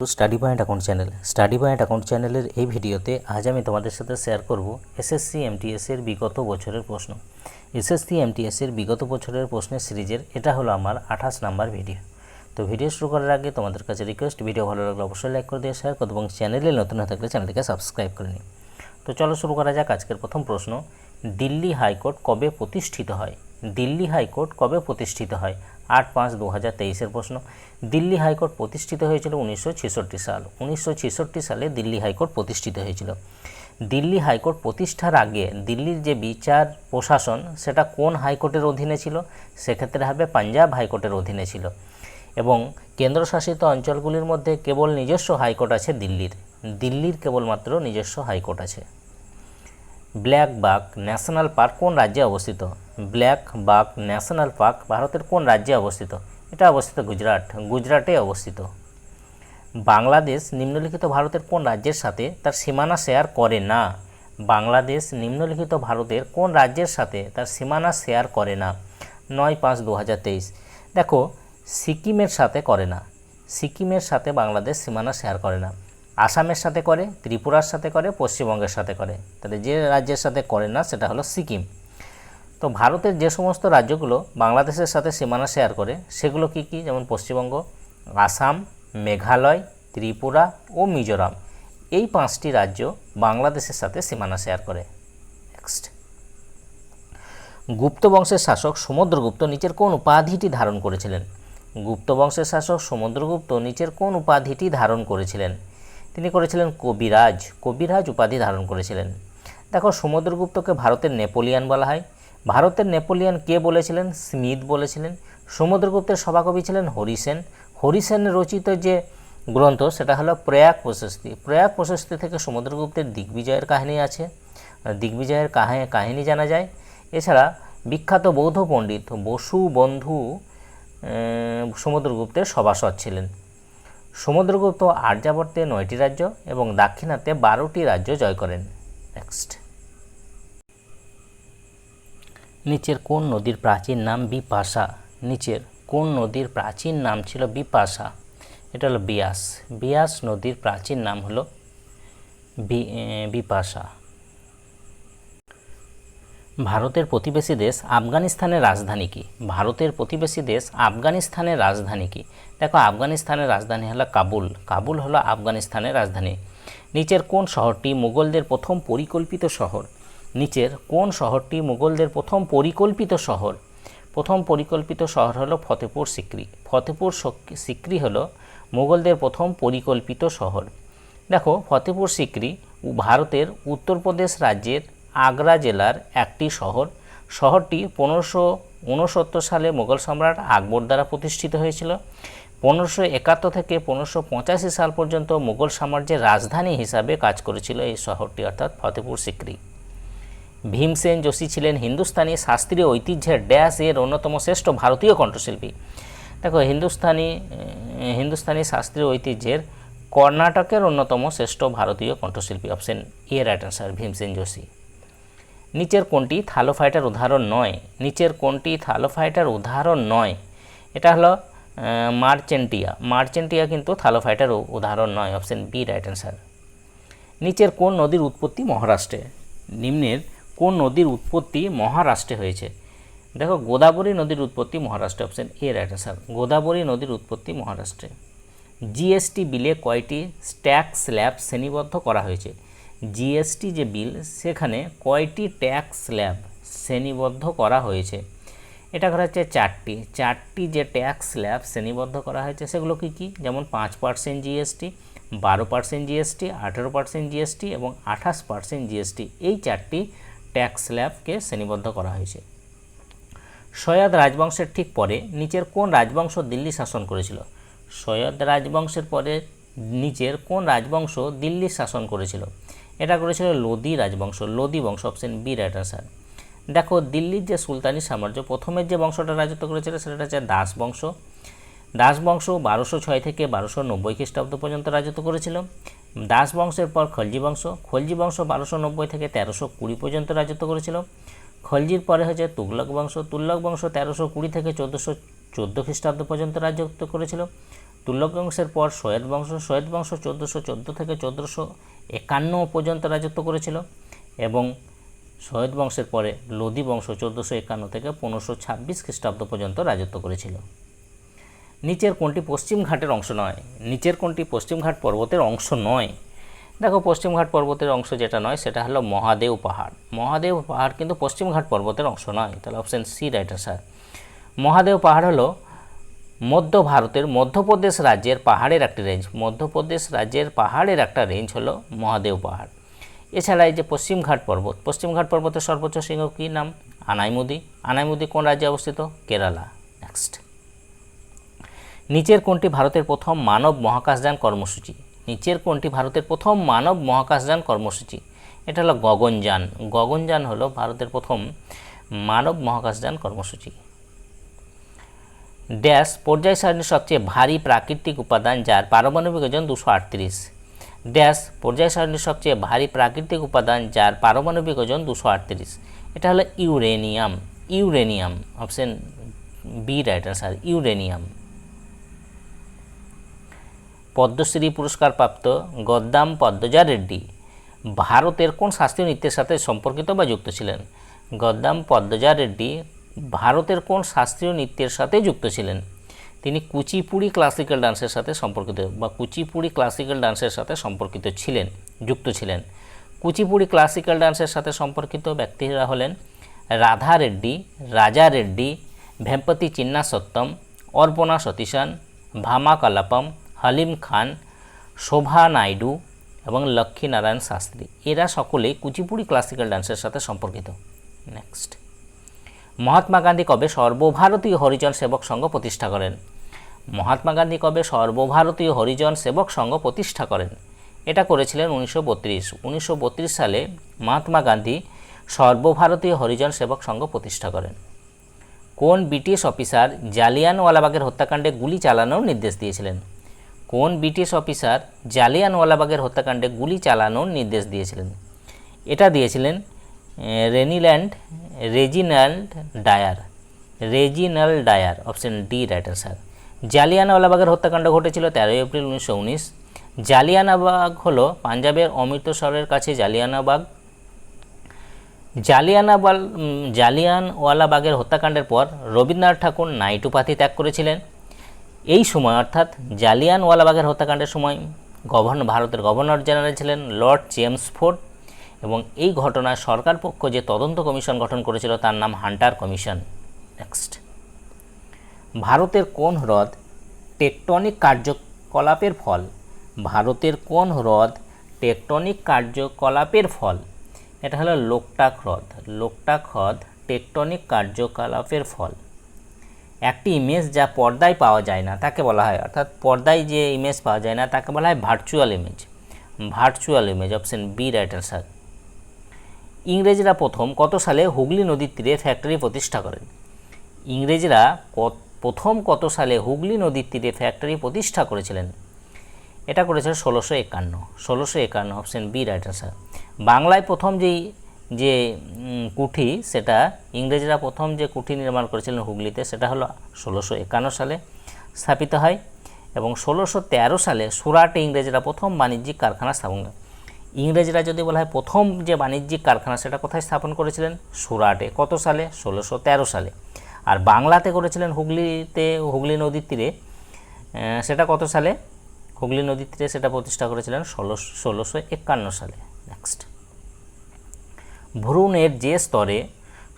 To study point account channel study point account চ্যানেলের এই ভিডিওতে আজ আমি তোমাদের সাথে শেয়ার করব এসএসসি এমটিএস এর বিগত বছরের প্রশ্ন। এসএসসি এমটিএস এর বিগত বছরের প্রশ্নের সিরিজের এটা হলো আমার আঠাশ নাম্বার ভিডিও। তো ভিডিও শুরু করার আগে তোমাদের কাছে রিকোয়েস্ট ভিডিও ভালো লাগলে অবশ্যই লাইক করে দিয়ে শেয়ার করো এবং চ্যানেলে নতুন হয়ে থাকলে চ্যানেলটিকে সাবস্ক্রাইব করে নিই তো চলো শুরু করা যাক আজকের প্রথম প্রশ্ন। দিল্লি হাইকোর্ট কবে প্রতিষ্ঠিত হয়? দিল্লি হাইকোর্ট কবে প্রতিষ্ঠিত হয়? আট পাঁচ দু হাজার তেইশের প্রশ্ন। দিল্লি হাইকোর্ট প্রতিষ্ঠিত হয়েছিল উনিশশো ছেষট্টি সাল। উনিশশো ছেষট্টি সালে দিল্লি হাইকোর্ট প্রতিষ্ঠিত হয়েছিল। দিল্লি হাইকোর্ট প্রতিষ্ঠার আগে দিল্লির যে বিচার প্রশাসন, সেটা কোন হাইকোর্টের অধীনে ছিল? সেক্ষেত্রে হবে পাঞ্জাব হাইকোর্টের অধীনে ছিল। এবং কেন্দ্রশাসিত অঞ্চলগুলির মধ্যে কেবল নিজস্ব হাইকোর্ট আছে দিল্লির। দিল্লির কেবলমাত্র নিজস্ব হাইকোর্ট আছে। ব্ল্যাক বাক ন্যাশনাল পার্ক কোন রাজ্যে অবস্থিত? ব্ল্যাক বাক ন্যাশনাল পার্ক ভারতের কোন রাজ্যে অবস্থিত? এটা অবস্থিত গুজরাট, গুজরাটে অবস্থিত। বাংলাদেশ নিম্নলিখিত ভারতের কোন রাজ্যের সাথে তার সীমানা শেয়ার করে না? বাংলাদেশ নিম্নলিখিত ভারতের কোন রাজ্যের সাথে তার সীমানা শেয়ার করে না? নয় পাঁচ দু দেখো, সিকিমের সাথে করে না। সিকিমের সাথে বাংলাদেশ সীমানা শেয়ার করে না। আসামের সাথে করে, ত্রিপুরার সাথে করে, পশ্চিমবঙ্গের সাথে করে। তাহলে যে রাজ্যের সাথে করে না, সেটা হলো সিকিম। তো ভারতের যে সমস্ত রাজ্যগুলো বাংলাদেশের সাথে সীমানা শেয়ার করে, সেগুলো কি কি? যেমন পশ্চিমবঙ্গ, আসাম, মেঘালয়, ত্রিপুরা ও মিজোরাম। এই পাঁচটি রাজ্য বাংলাদেশের সাথে সীমানা শেয়ার করে। নেক্সট গুপ্ত বংশের শাসক সমুদ্রগুপ্ত নিচের কোন উপাধিটি ধারণ করেছিলেন? গুপ্ত বংশের শাসক সমুদ্রগুপ্ত নিচের কোন উপাধিটি ধারণ করেছিলেন? তিনি করেছিলেন কবিরাজ কবিরাজ উপাধি ধারণ করেছিলেন। দেখো, সমুদ্রগুপ্তকে ভারতের নেপোলিয়ান বলা হয়। ভারতের নেপোলিয়ান কে বলেছিলেন? স্মিথ বলেছিলেন। সমুদ্রগুপ্তের সভাকবি ছিলেন হরিসেন। হরিসেনের রচিত যে গ্রন্থ, সেটা হলো প্রয়াগ প্রশস্তি। প্রয়াগ প্রশস্তি থেকে সমুদ্রগুপ্তের দিগ্বিজয়ের কাহিনী আছে। দিগ্বিজয়ের কাহিনী জানা যায়। এছাড়া বিখ্যাত বৌদ্ধ পণ্ডিত বসু বন্ধু সমুদ্রগুপ্তের সভাসদ ছিলেন। সমুদ্রগুপ্ত আর্যাবর্তে নয়টি রাজ্য এবং দাক্ষিণাতে বারোটি রাজ্য জয় করেন। নেক্সট নিচের কোন নদীর প্রাচীন নাম বিপাশা? নিচের কোন নদীর প্রাচীন নাম ছিল বিপাশা? এটা হলো বিয়াস। বিয়াস নদীর প্রাচীন নাম হলো বিপাশা। ভারতের প্রতিবেশী দেশ আফগানিস্তানের রাজধানী কি? ভারতের প্রতিবেশী দেশ আফগানিস্তানের রাজধানী কি? দেখো, আফগানিস্তানের রাজধানী হলো কাবুল। কাবুল হলো আফগানিস্তানের রাজধানী। নিচের কোন শহরটি মুঘলদের প্রথম পরিকল্পিত শহর? নিচের কোন শহরটি মুঘলদের প্রথম পরিকল্পিত শহর? প্রথম পরিকল্পিত শহর হলো ফতেপুর সিক্রি। ফতেপুর সিক্রি হলো মুঘলদের প্রথম পরিকল্পিত শহর। দেখো, ফতেপুর সিক্রি ভারতের উত্তরপ্রদেশ রাজ্যের আগ্রা জেলার একটি শহর। শহরটি পনেরোশো উনসত্তর সালে মোগল সম্রাট আকবর দ্বারা প্রতিষ্ঠিত হয়েছিল। পনেরোশো একাত্তর থেকে পনেরোশো পঁচাশি সাল পর্যন্ত মুঘল সাম্রাজ্যের রাজধানী হিসাবে কাজ করেছিল এই শহরটি, অর্থাৎ ফতেপুর সিক্রি। ভীমসেন যোশী ছিলেন হিন্দুস্তানি শাস্ত্রীয় ঐতিহ্যের ড্যাশ এর অন্যতম শ্রেষ্ঠ ভারতীয় কণ্ঠশিল্পী। দেখো, হিন্দুস্তানি হিন্দুস্তানি শাস্ত্রীয় ঐতিহ্যের কর্ণাটকের অন্যতম শ্রেষ্ঠ ভারতীয় কণ্ঠশিল্পী option A right Bhimsen Joshi. নিচের কোনটি থালোফাইটার উদাহরণ নয়। নিচের কোনটি থালোফাইটার উদাহরণ নয়। এটা হলো মার্চেন্টিয়া। মার্চেন্টিয়া কিন্তু থালোফাইটার উদাহরণ নয়। Option B, right answer. নিচের কোন নদীর উৎপত্তি মহারাষ্ট্রে? নিম্নের কোন নদীর উৎপত্তি মহারাষ্ট্রে হয়েছে? দেখো, গোদাবরী নদীর উৎপত্তি মহারাষ্ট্রে। Option A, right answer. Godavari নদীর উৎপত্তি মহারাষ্ট্রে। জিএসটি বিলে কয়টি স্ট্যাক স্ল্যাব শ্রেণীবদ্ধ করা হয়েছে? জিএসটি যে বিল, সেখানে কয়টি ট্যাক্স স্ল্যাব শ্রেণীবদ্ধ করা হয়েছে? এটা করা হচ্ছে চারটি। চারটি যে ট্যাক্স স্ল্যাব শ্রেণীবদ্ধ করা হয়েছে, সেগুলো কী কী? যেমন পাঁচ পার্সেন্ট জিএসটি, বারো পার্সেন্ট জিএসটি, আঠেরো পার্সেন্ট জিএসটি এবং আঠাশ পার্সেন্ট জিএসটি। এই চারটি ট্যাক্স স্ল্যাবকে শ্রেণীবদ্ধ করা হয়েছে। সৈয়দ রাজবংশের ঠিক পরে, নিচের কোন রাজবংশ দিল্লি শাসন করেছিল? সৈয়দ রাজবংশের পরে নিচের কোন রাজবংশ দিল্লি শাসন করেছিল? এটা করেছিল লোদি রাজবংশ, লোদি বংশ, অপশন বি, রাইট আনসার। দেখো, দিল্লির যে সুলতানি সাম্রাজ্য, প্রথমের যে বংশটা রাজত্ব করেছিল সেটা হচ্ছে দাস বংশ। দাস বংশ বারোশো ছয় থেকে বারোশো নব্বই খ্রিস্টাব্দ পর্যন্ত রাজত্ব করেছিল। দাস বংশের পর খলজি বংশ খলজি বংশ বারোশো নব্বই থেকে তেরোশো কুড়ি পর্যন্ত রাজত্ব করেছিল। খলজির পরে হচ্ছে তুগলক বংশ তুগলক বংশ তেরোশো কুড়ি থেকে চোদ্দোশো চোদ্দ খ্রিস্টাব্দ পর্যন্ত রাজত্ব করেছিল। তুল্লক বংশের পর সৈয়দ বংশ সৈয়দ বংশ চোদ্দোশো চোদ্দ থেকে চোদ্দোশো একান্ন পর্যন্ত রাজত্ব করেছিল এবং সৈয়দ বংশের পরে লোদি বংশ চোদ্দোশো একান্ন থেকে পনেরোশো ছাব্বিশ খ্রিস্টাব্দ পর্যন্ত রাজত্ব করেছিল। নিচের কোনটি পশ্চিম ঘাটের অংশ নয়? নিচের কোনটি পশ্চিম ঘাট পর্বতের অংশ নয়? দেখো, পশ্চিম ঘাট পর্বতের অংশ যেটা নয়, সেটা হলো মহাদেব পাহাড়। মহাদেব পাহাড় কিন্তু পশ্চিম ঘাট পর্বতের অংশ নয়। তাহলে option C right sir Mahadev পাহাড় হলো মধ্য ভারতের মধ্যপ্রদেশ রাজ্যের পাহাড়ের একটি রেঞ্জ মধ্যপ্রদেশ রাজ্যের পাহাড়ের একটা রেঞ্জ হলো মহাদেব পাহাড়। এছাড়া এই যে পশ্চিমঘাট পর্বত পশ্চিমঘাট পর্বতের সর্বোচ্চ শৃঙ্গ কী নাম? আনাইমুদি। আনাইমুদি কোন রাজ্যে অবস্থিত? কেরালা। নেক্সট নিচের কোনটি ভারতের প্রথম মানব মহাকাশযান কর্মসূচি? নিচের কোনটি ভারতের প্রথম মানব মহাকাশযান কর্মসূচি? এটা হলো গগনযান। গগনযান হলো ভারতের প্রথম মানব মহাকাশযান কর্মসূচি। ড্যাশ পর্যায় সারণীর সবচেয়ে ভারী প্রাকৃতিক উপাদান যার পারমাণবিক ওজন দুশো আটত্রিশ। ড্যাশ পর্যায় সারণীর সবচেয়ে ভারী প্রাকৃতিক উপাদান যার পারমাণবিক ওজন দুশো আটত্রিশ। এটা হলো uranium. Uranium, option B right answer sir, uranium. Padmashri পুরস্কারপ্রাপ্ত গদ্দাম পদ্মজা রেড্ডি ভারতের কোন শাস্ত্রীয় নৃত্যের সাথে সম্পর্কিত বা যুক্ত ছিলেন? গদ্দাম পদ্মজা রেড্ডি ভারতের কোন শাস্ত্রীয় নৃত্যের সাথে যুক্ত ছিলেন? তিনি কুচিপুড়ি ক্লাসিক্যাল ডান্সের সাথে সম্পর্কিত বা কুচিপুড়ি ক্লাসিক্যাল ডান্সের সাথে সম্পর্কিত ছিলেন, যুক্ত ছিলেন। কুচিপুড়ি ক্লাসিক্যাল ডান্সের সাথে সম্পর্কিত ব্যক্তিরা হলেন রাধা রেড্ডি, রাজা রেড্ডি, ভেম্পতি চিন্না সত্যম অর্পণা সতীশন, ভামা কালাপম, হালিম খান, শোভা নাইডু এবং লক্ষ্মীনারায়ণ শাস্ত্রী। এরা সকলেই কুচিপুড়ি ক্লাসিক্যাল ডান্সের সাথে সম্পর্কিত। নেক্সট মহাত্মা গান্ধী কবে সর্বভারতীয় হরিজন সেবক সংঘ প্রতিষ্ঠা করেন? মহাত্মা গান্ধী কবে সর্বভারতীয় হরিজন সেবক সংঘ প্রতিষ্ঠা করেন? এটা করেছিলেন উনিশশো বত্রিশ। উনিশশো সালে মহাত্মা গান্ধী সর্বভারতীয় হরিজন সেবক সংঘ প্রতিষ্ঠা করেন। কোন ব্রিটিশ অফিসার জালিয়ানওয়ালাবাগের হত্যাকাণ্ডে গুলি চালানোর নির্দেশ দিয়েছিলেন? কোন ব্রিটিশ অফিসার জালিয়ানওয়ালাবাগের হত্যাকাণ্ডে গুলি চালানোর নির্দেশ দিয়েছিলেন? এটা দিয়েছিলেন রেনিল্যান্ড Reginald Dyer Reginald Dyer option D right answer sir জালিয়ানওয়ালাবাগের হত্যাকাণ্ড ঘটেছিল তেরোই এপ্রিল উনিশশো উনিশ। জালিয়ানাবাগ হলো পাঞ্জাবের অমৃতসরের কাছে জালিয়ানাবাগ জালিয়ানাবাল জালিয়ানওয়ালাবাগের হত্যাকাণ্ডের পর রবীন্দ্রনাথ ঠাকুর নাইট উপাধি ত্যাগ করেছিলেন। এই সময় অর্থাৎ জালিয়ানওয়ালাবাগের হত্যাকাণ্ডের সময় গভর্নর ভারতের গভর্নর জেনারেল ছিলেন লর্ড জেমস ফোর্ড। এবং এই ঘটনায় সরকার পক্ষ যে তদন্ত কমিশন গঠন করেছিল, তার নাম হান্টার কমিশন। নেক্সট। ভারতের কোন হ্রদ টেকটনিক কার্যকলাপের ফল? ভারতের কোন হ্রদ টেকটনিক কার্যকলাপের ফল? এটা হলো লোকটাক হ্রদ। লোকটাক হ্রদ টেকটনিক কার্যকলাপের ফল। একটি ইমেজ যা পর্দায় পাওয়া যায় না, তাকে বলা হয়, অর্থাৎ পর্দায় যে ইমেজ পাওয়া যায় না, তাকে বলা হয় virtual image. Virtual image, option B right answer ইংরেজরা প্রথম কত সালে হুগলি নদীর তীরে ফ্যাক্টরি প্রতিষ্ঠা করেন? ইংরেজরা প্রথম কত সালে হুগলি নদীর তীরে ফ্যাক্টরি প্রতিষ্ঠা করেছিলেন? এটা করেছিল ষোলোশো একান্ন ষোলোশো একান্ন অপশন বি রাইট অ্যান্সার বাংলায় প্রথম যেই, যে কুঠি, সেটা ইংরেজরা প্রথম যে কুঠি নির্মাণ করেছিলেন হুগলিতে, সেটা হলো ষোলোশো একান্ন সালে স্থাপিত হয় এবং ষোলোশো তেরো সালে সুরাটে ইংরেজরা প্রথম বাণিজ্যিক কারখানা স্থাপন করে ইংরেজরা যদি বলা হয় প্রথম যে বাণিজ্যিক কারখানা, সেটা কোথায় স্থাপন করেছিলেন? সুরাটে। কত সালে? ষোলোশো তেরো সালে। আর বাংলাতে করেছিলেন হুগলিতে, হুগলি নদীর তীরে। সেটা কত সালে? হুগলি নদীর তীরে সেটা প্রতিষ্ঠা করেছিলেন ষোলো ষোলোশো একান্ন সালে। নেক্সট ভ্রূণের যে স্তরে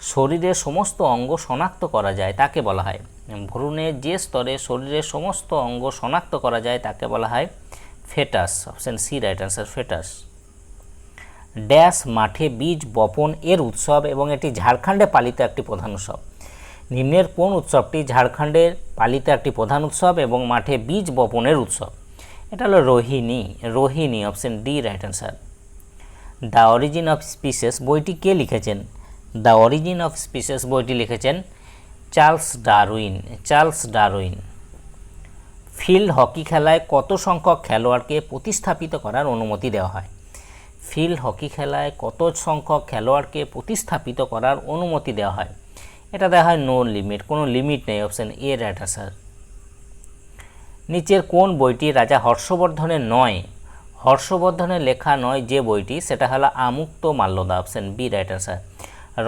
শরীরের সমস্ত অঙ্গ শনাক্ত করা যায়, তাকে বলা হয়। ভ্রূণের যে স্তরে শরীরের সমস্ত অঙ্গ শনাক্ত করা যায়, তাকে বলা হয় fetus, option C right answer fetus. Dash, মাঠে বীজ, বপন এর উৎসব এবং এটি ঝাড়খণ্ডে পালিত একটি প্রধান উৎসব। নিম্নের কোন উৎসবটি ঝাড়খণ্ডের পালিত একটি প্রধান উৎসব এবং মাঠে বীজ, বপনের উৎসব? এটা হলো Rohini Rohini option D right answer the origin of species বইটি কে লিখেছেন? দ্য অরিজিন অফ স্পিসেস বইটি লিখেছেন Charles Darwin Charles Darwin. Field hockey খেলায় কত সংখ্যক খেলোয়াড়কে প্রতিস্থাপিত করার অনুমতি দেওয়া হয়? ফিল্ড হকি খেলায় কত সংখ্যক খেলোয়াড়কে প্রতিস্থাপিত করার অনুমতি দেওয়া হয়? এটা দেওয়া হয় নো লিমিট কোনো লিমিট নেই অপশান এ রাইট আনসার নিচের কোন বইটি রাজা হর্ষবর্ধনের নয়? হর্ষবর্ধনের লেখা নয় যে বইটি, সেটা হলো Amuktamalyada option B right answer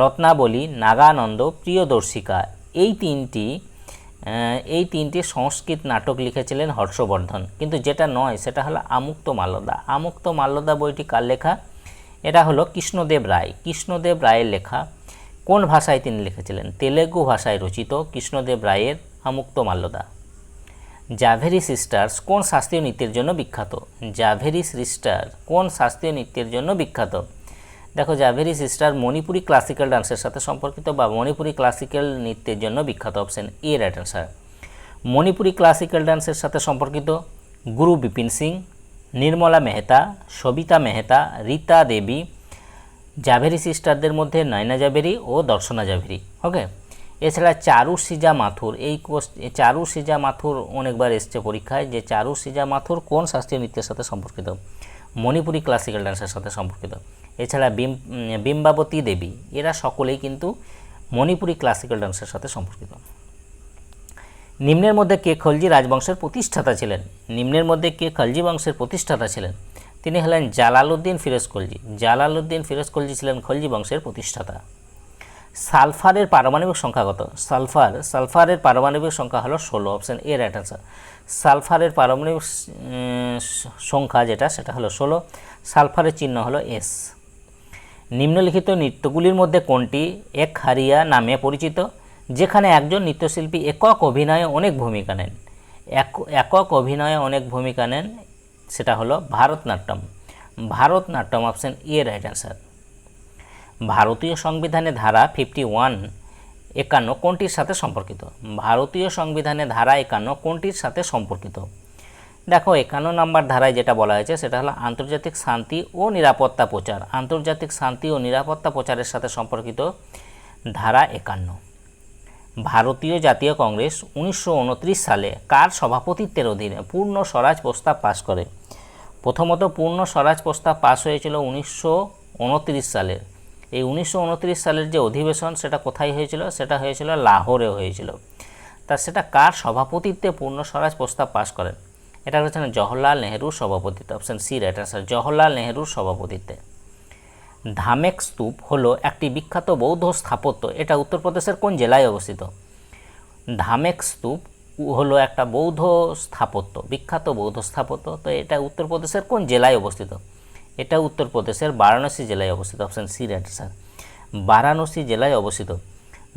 Ratnavali, Nagananda, Priyadarshika, এই তিনটি এই তিনটি সংস্কৃত নাটক লিখেছিলেন হর্ষবর্ধন। কিন্তু যেটা নয়, সেটা হলো আমুক্ত মাল্যদা আমুক্ত মাল্যদা বইটি কার লেখা? এটা হলো কৃষ্ণদেব রায়। কৃষ্ণদেব রায়ের লেখা কোন ভাষায় তিনি লিখেছিলেন? তেলেগু ভাষায় রচিত কৃষ্ণদেব রায়ের আমুক্ত মাল্যদা জাভেরি সিস্টার্স কোন শাস্ত্রীয় নৃত্যের জন্য বিখ্যাত? জাভেরি সিস্টার কোন শাস্ত্রীয় নৃত্যের জন্য বিখ্যাত? দেখো জাভেরি সিস্টার মণিপুরি ক্লাসিক্যাল ডান্সের সাথে সম্পর্কিত বা মণিপুরি ক্লাসিক্যাল নৃত্যের জন্য বিখ্যাত option A right answer Manipuri classical ডান্সের সাথে সম্পর্কিত গুরু বিপিন সিং, নির্মলা মেহতা, সবিতা মেহতা, রীতা দেবী, জাভেরি সিস্টারদের মধ্যে নয়না জাভেরি ও দর্শনা জাভেরি ওকে এছাড়া চারু সিজা মাথুর, এই চারু সিজা মাথুর অনেকবার এসছে পরীক্ষায় যে চারু সিজা মাথুর কোন শাস্ত্রীয় নৃত্যের সাথে সম্পর্কিত? মণিপুরি ক্লাসিক্যাল ডান্সের সাথে সম্পর্কিত। এছাড়া বিম বিম্বাবতী দেবী, এরা সকলেই কিন্তু মণিপুরী ক্লাসিক্যাল ডান্সের সাথে সম্পর্কিত। নিম্নের মধ্যে কে খলজি রাজবংশের প্রতিষ্ঠাতা ছিলেন? নিম্নের মধ্যে কে খলজি বংশের প্রতিষ্ঠাতা ছিলেন? তিনি হলেন জালালউদ্দিন ফিরোজ খলজি। জালালউদ্দিন ফিরোজ খলজি ছিলেন খলজি বংশের প্রতিষ্ঠাতা। সালফারের পারমাণবিক সংখ্যা কত? সালফার, সালফারের পারমাণবিক সংখ্যা হলো ষোলো অপশান এ রাইট আনসার সালফারের পারমাণবিক সংখ্যা যেটা, সেটা হলো ষোলো। সালফারের চিহ্ন হলো এস নিম্নলিখিত নৃত্যগুলির মধ্যে কোনটি? এক হারিয়া নামে পরিচিত, যেখানে একজন নৃত্যশিল্পী একক অভিনয়ে অনেক ভূমিকা নেন। এক- একক অভিনয়ে অনেক ভূমিকা নেন, সেটা হলো Bharatanatyam. Bharatanatyam option A, right answer. ভারতীয় সংবিধানে ধারা ফিফটি ওয়ান, একান্ন কোনটির সাথে সম্পর্কিত? ভারতীয় সংবিধানে ধারা একান্ন কোনটির সাথে সম্পর্কিত? দেখো, একান্ন নম্বর ধারায় যেটা বলা হয়েছে, সেটা হলো আন্তর্জাতিক শান্তি ও নিরাপত্তা প্রচার। আন্তর্জাতিক শান্তি ও নিরাপত্তা প্রচারের সাথে সম্পর্কিত ধারা একান্ন। ভারতীয় জাতীয় কংগ্রেস উনিশশো উনত্রিশ সালে কার সভাপতিত্বের অধীনে পূর্ণ স্বরাজ প্রস্তাব পাশ করে? প্রথমত, পূর্ণ স্বরাজ প্রস্তাব পাশ হয়েছিল উনিশশো উনত্রিশ সালের এই উনিশশো উনত্রিশ সালের যে অধিবেশন, সেটা কোথায় হয়েছিল? সেটা হয়েছিল লাহোরে হয়েছিল। তা সেটা কার সভাপতিত্বে পূর্ণ স্বরাজ প্রস্তাব পাশ করেন? এটা হচ্ছে জওহরলাল নেহরুর সভাপতিত্বে option C right answer Jawaharlal নেহরুর সভাপতিত্বে। ধামেক স্তূপ হলো একটি বিখ্যাত বৌদ্ধ স্থাপত্য, এটা উত্তরপ্রদেশের কোন জেলায় অবস্থিত? ধামেক স্তূপ হলো একটা বৌদ্ধ স্থাপত্য, বিখ্যাত বৌদ্ধ স্থাপত্য, তো এটা উত্তরপ্রদেশের কোন জেলায় অবস্থিত? এটা উত্তরপ্রদেশের বারাণসী জেলায় অবস্থিত option C right sir Varanasi জেলায় অবস্থিত।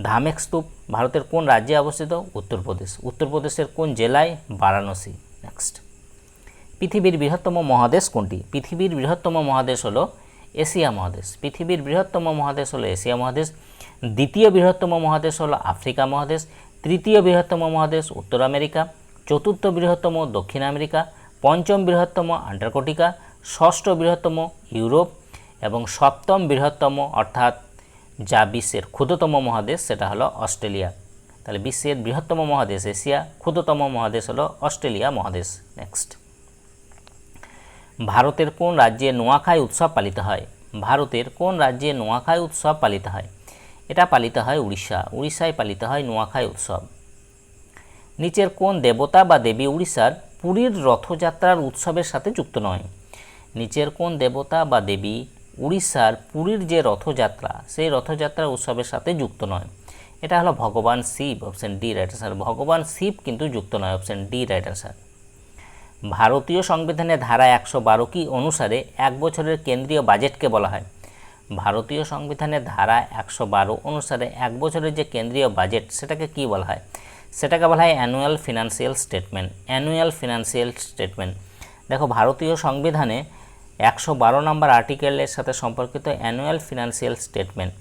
ধামেক স্তূপ ভারতের কোন রাজ্যে অবস্থিত? উত্তরপ্রদেশ। উত্তরপ্রদেশের কোন জেলায়? বারাণসী। নেক্সট পৃথিবীর বৃহত্তম মহাদেশ কোনটি? পৃথিবীর বৃহত্তম মহাদেশ হলো এশিয়া মহাদেশ। পৃথিবীর বৃহত্তম মহাদেশ হলো এশিয়া মহাদেশ। দ্বিতীয় বৃহত্তম মহাদেশ হলো আফ্রিকা মহাদেশ। তৃতীয় বৃহত্তম মহাদেশ উত্তর আমেরিকা। চতুর্থ বৃহত্তম দক্ষিণ আমেরিকা। পঞ্চম বৃহত্তম আন্টার্কটিকা। ষষ্ঠ বৃহত্তম ইউরোপ। এবং সপ্তম বৃহত্তম অর্থাৎ যা বিশ্বের ক্ষুদ্রতম মহাদেশ, সেটা হলো অস্ট্রেলিয়া। তাহলে বিশ্বের বৃহত্তম মহাদেশ এশিয়া, ক্ষুদ্রতম মহাদেশ হলো অস্ট্রেলিয়া মহাদেশ। নেক্সট ভারতের কোন রাজ্যে নোয়াখাই উৎসব পালিত হয়? ভারতের কোন রাজ্যে নোয়াখাই উৎসব পালিত হয়? এটা পালিত হয় উড়িষ্যা। উড়িষ্যায় পালিত হয় নোয়াখাই উৎসব। নিচের কোন দেবতা বা দেবী উড়িষ্যার পুরীর রথযাত্রার উৎসবের সাথে যুক্ত নয়? নিচের কোন দেবতা বা দেবী উড়িষ্যার পুরীর যে রথযাত্রা, সেই রথযাত্রা উৎসবের সাথে যুক্ত নয়। এটা হলো ভগবান Shiva option D right answer ভগবান শিব কিন্তু যুক্ত নয় অপশন ডি রাইট আনসার ভারতীয় সংবিধানের ধারা একশো বারো কি অনুসারে এক বছরের কেন্দ্রীয় বাজেটকে বলা হয়? ভারতীয় সংবিধানের ধারা একশো বারো অনুসারে এক বছরের যে কেন্দ্রীয় বাজেট, সেটাকে কি বলা হয়? সেটাকে বলা হয় annual financial statement annual financial statement দেখো, ভারতীয় সংবিধানে একশো বারো নম্বর আর্টিকেলের সাথে সম্পর্কিত অ্যানুয়াল ফিনান্সিয়াল স্টেটমেন্ট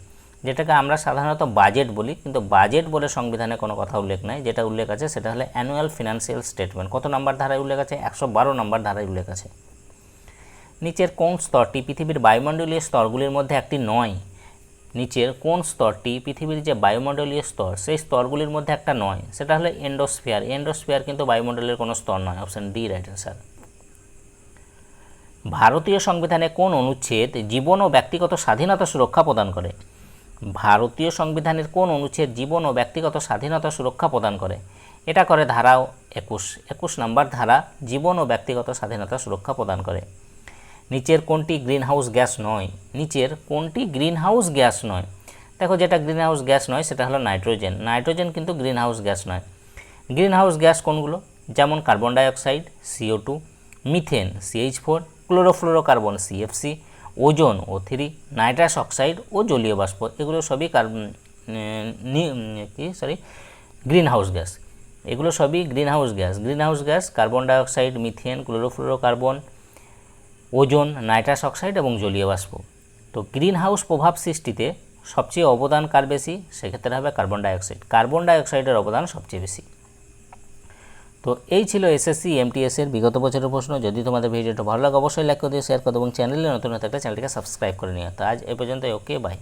যেটাকে আমরা সাধারণত বাজেট বলি, কিন্তু বাজেট বলে সংবিধানে কোনো কথা উল্লেখ নাই। যেটা উল্লেখ আছে সেটা হলো অ্যানুয়াল ফিনান্সিয়াল স্টেটমেন্ট কত নম্বর ধারায় উল্লেখ আছে? একশো বারো নম্বর ধারায় উল্লেখ আছে। নিচের কোন স্তরটি পৃথিবীর বায়ুমণ্ডলীয় স্তরগুলির মধ্যে একটি নয়? নিচের কোন স্তরটি পৃথিবীর যে বায়ুমণ্ডলীয় স্তর, সেই স্তরগুলির মধ্যে একটা নয়? সেটা হলো এন্ডোস্ফিয়ার এন্ডোস্ফিয়ার কিন্তু বায়ুমণ্ডলের কোনো স্তর নয়। অপশন ডি রাইট অ্যান্সার ভারতীয় সংবিধানে কোন অনুচ্ছেদ জীবন ও ব্যক্তিগত স্বাধীনতা সুরক্ষা প্রদান করে? ভারতীয় সংবিধানের কোন অনুচ্ছেদ জীবন ও ব্যক্তিগত স্বাধীনতা সুরক্ষা প্রদান করে? এটা করে ধারাও একুশ। একুশ নম্বর ধারা, জীবন ও ব্যক্তিগত স্বাধীনতা সুরক্ষা প্রদান করে। নিচের কোনটি গ্রিনহাউস গ্যাস নয়? নিচের কোনটি গ্রিনহাউস গ্যাস নয়? দেখো যেটা গ্রিনহাউস গ্যাস নয়, সেটা হলো নাইট্রোজেন। নাইট্রোজেন কিন্তু গ্রিনহাউস গ্যাস নয়। গ্রিনহাউস গ্যাস কোনগুলো? যেমন carbon dioxide CO two, methane CH four, chlorofluorocarbon CFC ozone O three, nitrous oxide ও জলীয় বাষ্প, এগুলো সবই কার্বন কি সরি গ্রিনহাউস গ্যাস এগুলো সবই greenhouse gas greenhouse gas carbon dioxide methane chlorofluorocarbon ozone, nitrous oxide এবং জলীয় বাষ্প। তো গ্রিন হাউস প্রভাব সৃষ্টিতে সবচেয়ে অবদান কার বেশি? সেক্ষেত্রে হবে কার্বন ডাইঅক্সাইড কার্বন ডাইঅক্সাইডের অবদান সবচেয়ে বেশি। তো এই ছিল এসএসসি এমটিএস এর বিগত বছরের প্রশ্ন। যদি তোমাদের ভিডিওটা ভালো লাগে, অবশ্যই লাইক করে দিও শেয়ার করো এবং চ্যানেলে নতুন থাকলে চ্যানেলটিকে সাবস্ক্রাইব করে নিও। তো আজ এ পর্যন্ত ওকে বাই